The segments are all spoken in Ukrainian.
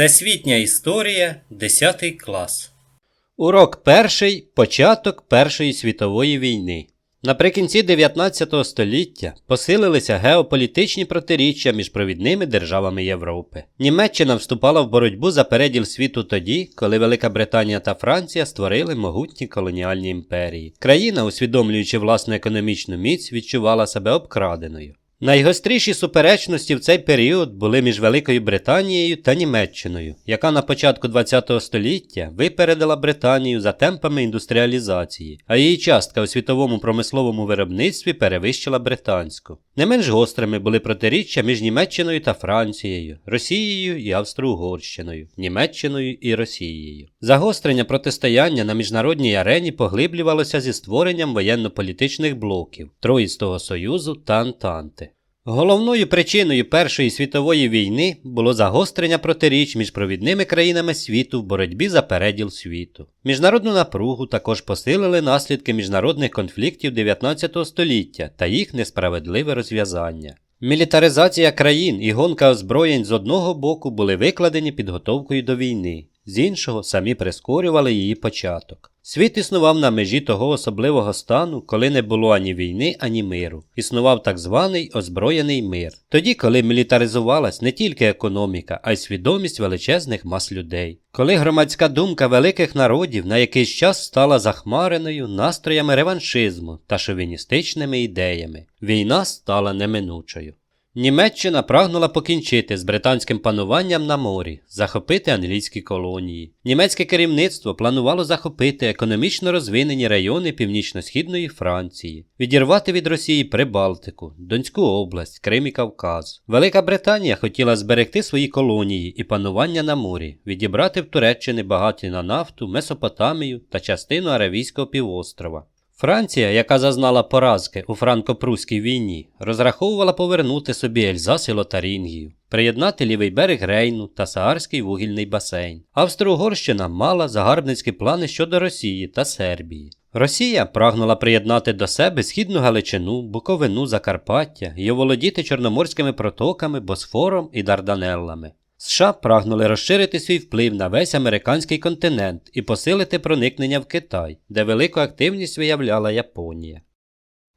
Всесвітня історія 10 клас. Урок перший. Початок Першої світової війни. Наприкінці 19 століття посилилися геополітичні протиріччя між провідними державами Європи. Німеччина вступала в боротьбу за переділ світу тоді, коли Велика Британія та Франція створили могутні колоніальні імперії. Країна, усвідомлюючи власну економічну міць, відчувала себе обкраденою. Найгостріші суперечності в цей період були між Великою Британією та Німеччиною, яка на початку ХХ століття випередила Британію за темпами індустріалізації, а її частка у світовому промисловому виробництві перевищила британську. Не менш гострими були протиріччя між Німеччиною та Францією, Росією і Австро-Угорщиною, Німеччиною і Росією. Загострення протистояння на міжнародній арені поглиблювалося зі створенням воєнно-політичних блоків Троїстого Союзу та Антанти. Головною причиною Першої світової війни було загострення протиріч між провідними країнами світу в боротьбі за переділ світу. Міжнародну напругу також посилили наслідки міжнародних конфліктів 19 століття та їх несправедливе розв'язання. Мілітаризація країн і гонка озброєнь з одного боку були викладені підготовкою до війни, з іншого самі прискорювали її початок. Світ існував на межі того особливого стану, коли не було ані війни, ані миру. Існував так званий озброєний мир. Тоді, коли мілітаризувалась не тільки економіка, а й свідомість величезних мас людей. Коли громадська думка великих народів на якийсь час стала захмареною настроями реваншизму та шовіністичними ідеями, війна стала неминучою. Німеччина прагнула покінчити з британським пануванням на морі, захопити англійські колонії. Німецьке керівництво планувало захопити економічно розвинені райони північно-східної Франції, відірвати від Росії Прибалтику, Донську область, Крим і Кавказ. Велика Британія хотіла зберегти свої колонії і панування на морі, відібрати в Туреччини багаті на нафту, Месопотамію та частину Аравійського півострова. Франція, яка зазнала поразки у франко-прусській війні, розраховувала повернути собі Ельзас і Лотарингію, приєднати лівий берег Рейну та Саарський вугільний басейн. Австро-Угорщина мала загарбницькі плани щодо Росії та Сербії. Росія прагнула приєднати до себе східну Галичину, Буковину, Закарпаття і оволодіти чорноморськими протоками, Босфором і Дарданеллами. США прагнули розширити свій вплив на весь американський континент і посилити проникнення в Китай, де велику активність виявляла Японія.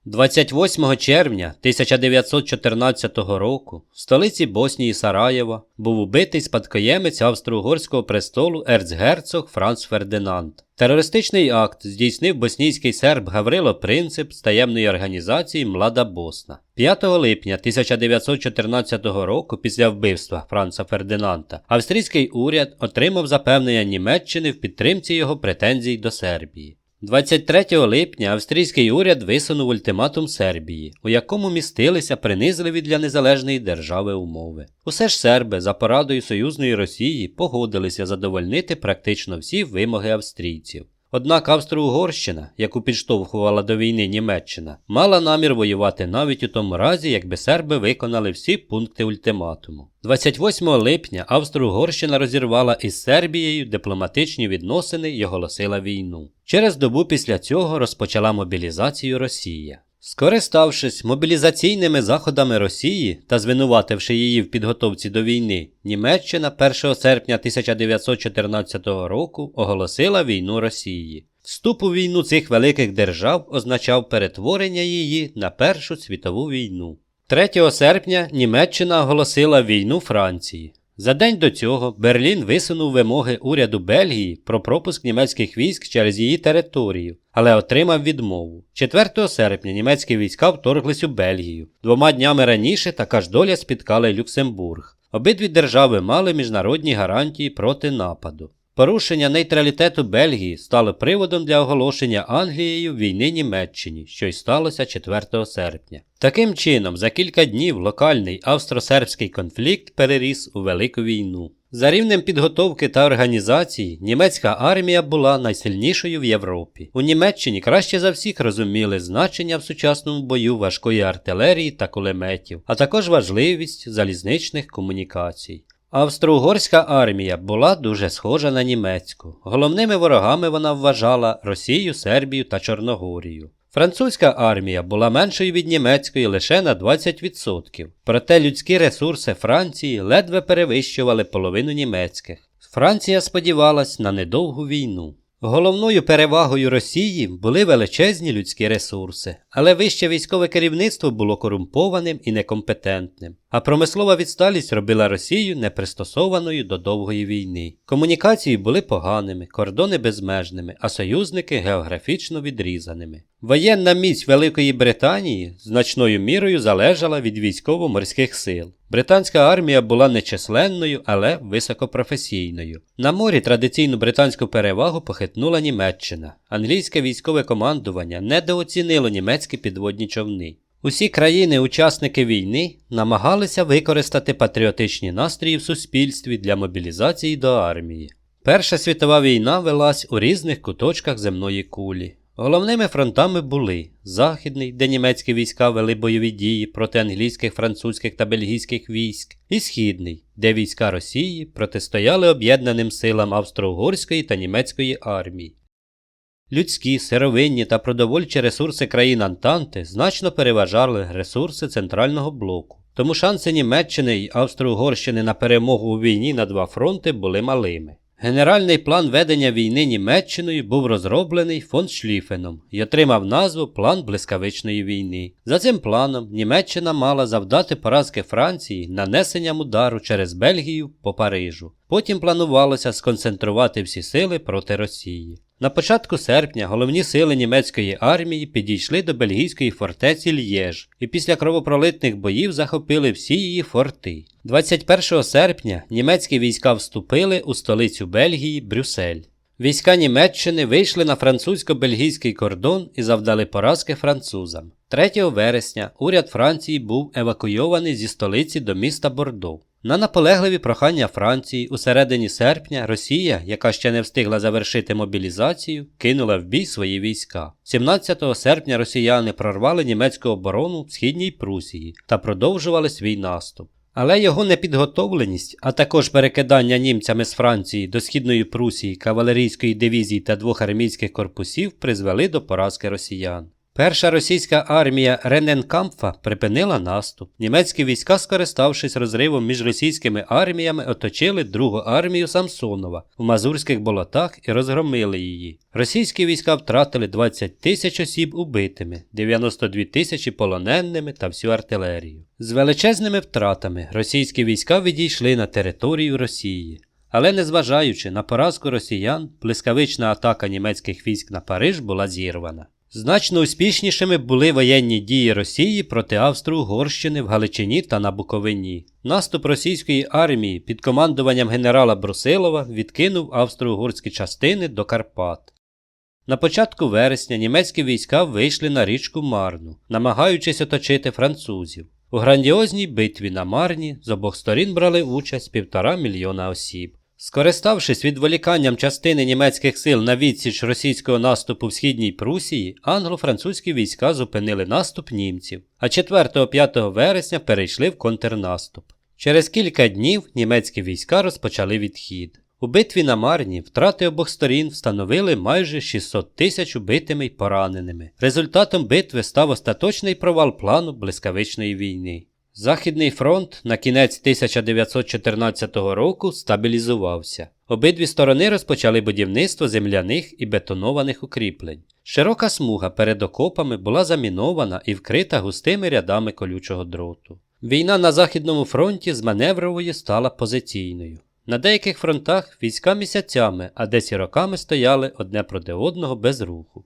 28 червня 1914 року в столиці Боснії Сараєва був убитий спадкоємець австро-угорського престолу ерцгерцог Франц Фердинанд. Терористичний акт здійснив боснійський серб Гаврило Принцип з таємної організації Млада Босна. 5 липня 1914 року, після вбивства Франца Фердинанда, австрійський уряд отримав запевнення Німеччини в підтримці його претензій до Сербії. 23 липня австрійський уряд висунув ультиматум Сербії, у якому містилися принизливі для незалежної держави умови. Усе ж серби за порадою союзної Росії погодилися задовольнити практично всі вимоги австрійців. Однак Австро-Угорщина, яку підштовхувала до війни Німеччина, мала намір воювати навіть у тому разі, якби серби виконали всі пункти ультиматуму. 28 липня Австро-Угорщина розірвала із Сербією дипломатичні відносини і оголосила війну. Через добу після цього розпочала мобілізацію Росія. Скориставшись мобілізаційними заходами Росії та звинувативши її в підготовці до війни, Німеччина 1 серпня 1914 року оголосила війну Росії. Вступ у війну цих великих держав означав перетворення її на Першу світову війну. 3 серпня Німеччина оголосила війну Франції. За день до цього Берлін висунув вимоги уряду Бельгії про пропуск німецьких військ через її територію, але отримав відмову. 4 серпня німецькі війська вторглись у Бельгію. Двома днями раніше така ж доля спіткала Люксембург. Обидві держави мали міжнародні гарантії проти нападу. Порушення нейтралітету Бельгії стало приводом для оголошення Англією війни Німеччині, що й сталося 4 серпня. Таким чином, за кілька днів локальний австро-сербський конфлікт переріс у велику війну. За рівнем підготовки та організації німецька армія була найсильнішою в Європі. У Німеччині краще за всіх розуміли значення в сучасному бою важкої артилерії та кулеметів, а також важливість залізничних комунікацій. Австро-угорська армія була дуже схожа на німецьку. Головними ворогами вона вважала Росію, Сербію та Чорногорію. Французька армія була меншою від німецької лише на 20%, проте людські ресурси Франції ледве перевищували половину німецьких. Франція сподівалась на недовгу війну. Головною перевагою Росії були величезні людські ресурси, але вище військове керівництво було корумпованим і некомпетентним, а промислова відсталість робила Росію непристосованою до довгої війни. Комунікації були поганими, кордони безмежними, а союзники географічно відрізаними. Воєнна міць Великої Британії значною мірою залежала від військово-морських сил. Британська армія була нечисленною, але високопрофесійною. На морі традиційну британську перевагу похитнула Німеччина. Англійське військове командування недооцінило німецькі підводні човни. Усі країни-учасники війни намагалися використати патріотичні настрої в суспільстві для мобілізації до армії. Перша світова війна велась у різних куточках земної кулі. Головними фронтами були Західний, де німецькі війська вели бойові дії проти англійських, французьких та бельгійських військ, і Східний, де війська Росії протистояли об'єднаним силам Австро-Угорської та німецької армії. Людські, сировинні та продовольчі ресурси країн Антанти значно переважали ресурси центрального блоку. Тому шанси Німеччини й Австро-Угорщини на перемогу у війні на два фронти були малими. Генеральний план ведення війни Німеччиною був розроблений фон Шліфеном і отримав назву План блискавичної війни. За цим планом Німеччина мала завдати поразки Франції нанесенням удару через Бельгію по Парижу. Потім планувалося сконцентрувати всі сили проти Росії. На початку серпня головні сили німецької армії підійшли до бельгійської фортеці Л'єж і після кровопролитних боїв захопили всі її форти. 21 серпня німецькі війська вступили у столицю Бельгії Брюссель. Війська Німеччини вийшли на французько-бельгійський кордон і завдали поразки французам. 3 вересня уряд Франції був евакуйований зі столиці до міста Бордо. На наполегливі прохання Франції у середині серпня Росія, яка ще не встигла завершити мобілізацію, кинула в бій свої війська. 17 серпня росіяни прорвали німецьку оборону в східній Прусії та продовжували свій наступ. Але його непідготовленість, а також перекидання німцями з Франції до східної Прусії, кавалерійської дивізії та двох армійських корпусів призвели до поразки росіян. Перша російська армія Рененкампфа припинила наступ. Німецькі війська, скориставшись розривом між російськими арміями, оточили другу армію Самсонова в Мазурських болотах і розгромили її. Російські війська втратили 20 тисяч осіб убитими, 92 тисячі полоненими та всю артилерію. З величезними втратами російські війська відійшли на територію Росії. Але незважаючи на поразку росіян, блискавична атака німецьких військ на Париж була зірвана. Значно успішнішими були воєнні дії Росії проти Австро-Угорщини в Галичині та на Буковині. Наступ російської армії під командуванням генерала Брусилова відкинув австро-угорські частини до Карпат. На початку вересня німецькі війська вийшли на річку Марну, намагаючись оточити французів. У грандіозній битві на Марні з обох сторін брали участь півтора мільйона осіб. Скориставшись відволіканням частини німецьких сил на відсіч російського наступу в східній Прусії, англо-французькі війська зупинили наступ німців, а 4-5 вересня перейшли в контрнаступ. Через кілька днів німецькі війська розпочали відхід. У битві на Марні втрати обох сторін встановили майже 600 тисяч убитими й пораненими. Результатом битви став остаточний провал плану блискавичної війни. Західний фронт на кінець 1914 року стабілізувався. Обидві сторони розпочали будівництво земляних і бетонованих укріплень. Широка смуга перед окопами була замінована і вкрита густими рядами колючого дроту. Війна на Західному фронті з маневрової стала позиційною. На деяких фронтах війська місяцями, а десь і роками стояли одне проти одного без руху.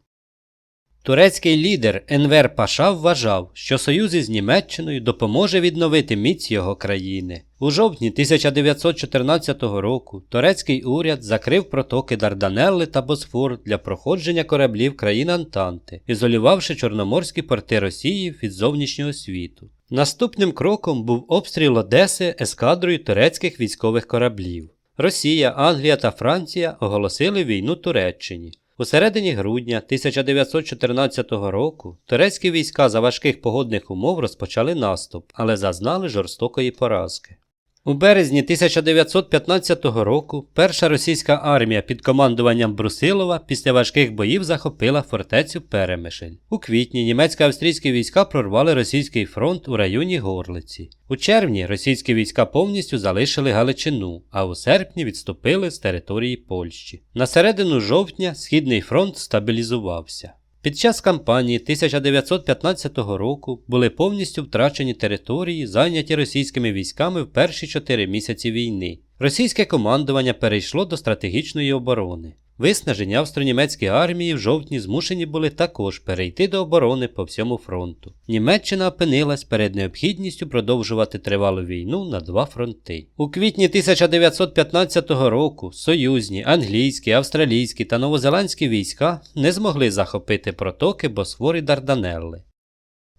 Турецький лідер Енвер Паша вважав, що союз із Німеччиною допоможе відновити міць його країни. У жовтні 1914 року турецький уряд закрив протоки Дарданелли та Босфор для проходження кораблів країн Антанти, ізолювавши чорноморські порти Росії від зовнішнього світу. Наступним кроком був обстріл Одеси ескадрою турецьких військових кораблів. Росія, Англія та Франція оголосили війну Туреччині. У середині грудня 1914 року турецькі війська за важких погодних умов розпочали наступ, але зазнали жорстокої поразки. У березні 1915 року перша російська армія під командуванням Брусилова після важких боїв захопила фортецю Перемишель. У квітні німецько-австрійські війська прорвали російський фронт у районі Горлиці. У червні російські війська повністю залишили Галичину, а у серпні відступили з території Польщі. На середину жовтня Східний фронт стабілізувався. Під час кампанії 1915 року були повністю втрачені території, зайняті російськими військами в перші чотири місяці війни. Російське командування перейшло до стратегічної оборони. Виснажені австро-німецькі армії в жовтні змушені були також перейти до оборони по всьому фронту. Німеччина опинилась перед необхідністю продовжувати тривалу війну на два фронти. У квітні 1915 року союзні, англійські, австралійські та новозеландські війська не змогли захопити протоки Босфор і Дарданелли.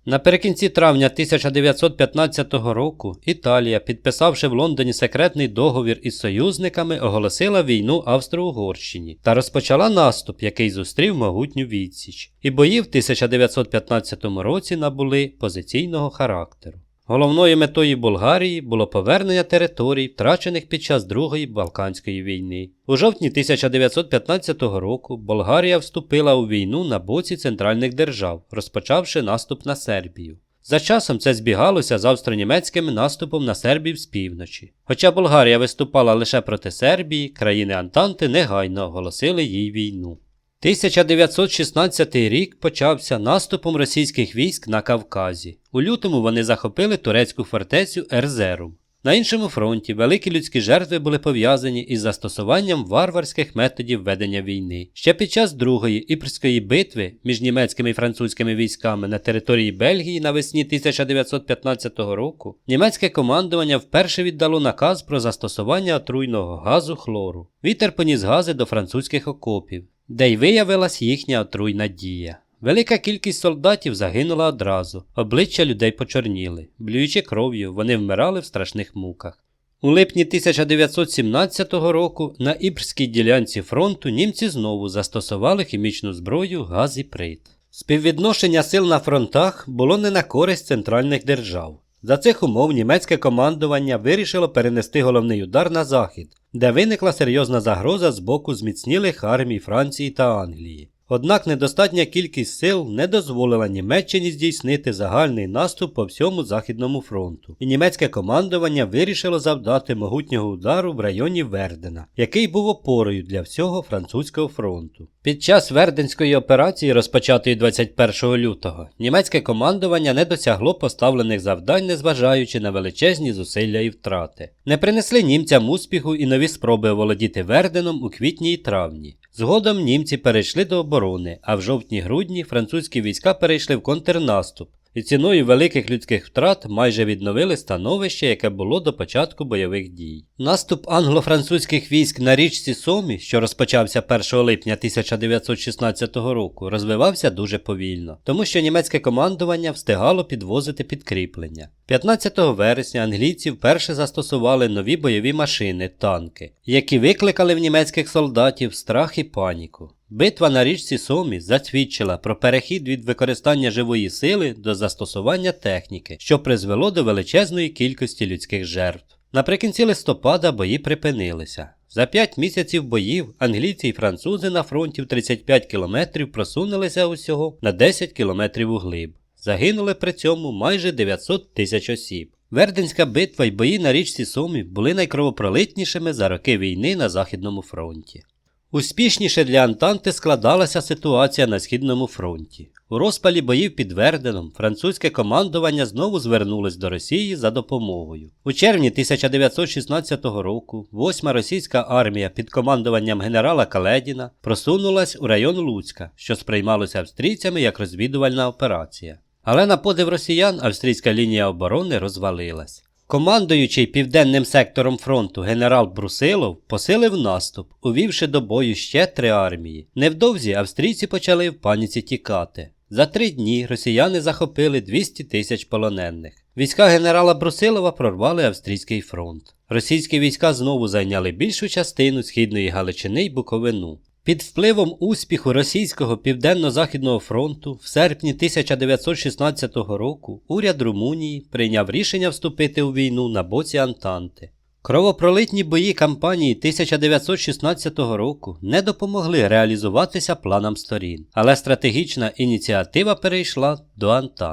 Наприкінці травня 1915 року Італія, підписавши в Лондоні секретний договір із союзниками, оголосила війну Австро-Угорщині та розпочала наступ, який зустрів могутню відсіч. І бої в 1915 році набули позиційного характеру. Головною метою Болгарії було повернення територій, втрачених під час Другої Балканської війни. У жовтні 1915 року Болгарія вступила у війну на боці центральних держав, розпочавши наступ на Сербію. За часом це збігалося з австро-німецьким наступом на Сербію з півночі. Хоча Болгарія виступала лише проти Сербії, країни Антанти негайно оголосили їй війну. 1916 рік почався наступом російських військ на Кавказі. У лютому вони захопили турецьку фортецю Ерзерум. На іншому фронті великі людські жертви були пов'язані із застосуванням варварських методів ведення війни. Ще під час Другої Іпрської битви між німецькими і французькими військами на території Бельгії навесні 1915 року німецьке командування вперше віддало наказ про застосування отруйного газу хлору. Вітер поніс гази до французьких окопів, де й виявилась їхня отруйна дія. Велика кількість солдатів загинула одразу, обличчя людей почорніли, блюючи кров'ю, вони вмирали в страшних муках. У липні 1917 року на Ібрській ділянці фронту німці знову застосували хімічну зброю газ і прит. Співвідношення сил на фронтах було не на користь центральних держав. За цих умов німецьке командування вирішило перенести головний удар на захід, де виникла серйозна загроза з боку зміцнілих армій Франції та Англії. Однак недостатня кількість сил не дозволила Німеччині здійснити загальний наступ по всьому Західному фронту, і німецьке командування вирішило завдати могутнього удару в районі Вердена, який був опорою для всього французького фронту. Під час Верденської операції, розпочатої 21 лютого, німецьке командування не досягло поставлених завдань, незважаючи на величезні зусилля і втрати. Не принесли німцям успіху і нові спроби оволодіти Верденом у квітні і травні. Згодом німці перейшли до оборони, а в жовтні-грудні французькі війська перейшли в контрнаступ і ціною великих людських втрат майже відновили становище, яке було до початку бойових дій. Наступ англо-французьких військ на річці Сомі, що розпочався 1 липня 1916 року, розвивався дуже повільно, тому що німецьке командування встигало підвозити підкріплення. 15 вересня англійці вперше застосували нові бойові машини танки, які викликали в німецьких солдатів страх і паніку. Битва на річці Сомі засвідчила про перехід від використання живої сили до застосування техніки, що призвело до величезної кількості людських жертв. Наприкінці листопада бої припинилися. За 5 місяців боїв англійці і французи на фронті в 35 кілометрів просунулися усього на 10 кілометрів углиб. Загинули при цьому майже 900 тисяч осіб. Верденська битва й бої на річці Сомі були найкровопролитнішими за роки війни на Західному фронті. Успішніше для Антанти складалася ситуація на Східному фронті. У розпалі боїв під Верденом французьке командування знову звернулось до Росії за допомогою. У червні 1916 року 8-ма російська армія під командуванням генерала Каледіна просунулась у район Луцька, що сприймалося австрійцями як розвідувальна операція. Але на подив росіян австрійська лінія оборони розвалилась. Командуючий південним сектором фронту генерал Брусилов посилив наступ, увівши до бою ще три армії. Невдовзі австрійці почали в паніці тікати. За три дні росіяни захопили 200 тисяч полонених. Війська генерала Брусилова прорвали австрійський фронт. Російські війська знову зайняли більшу частину східної Галичини й Буковину. Під впливом успіху російського південно-західного фронту в серпні 1916 року уряд Румунії прийняв рішення вступити у війну на боці Антанти. Кровопролитні бої кампанії 1916 року не допомогли реалізуватися планам сторін, але стратегічна ініціатива перейшла до Антанти.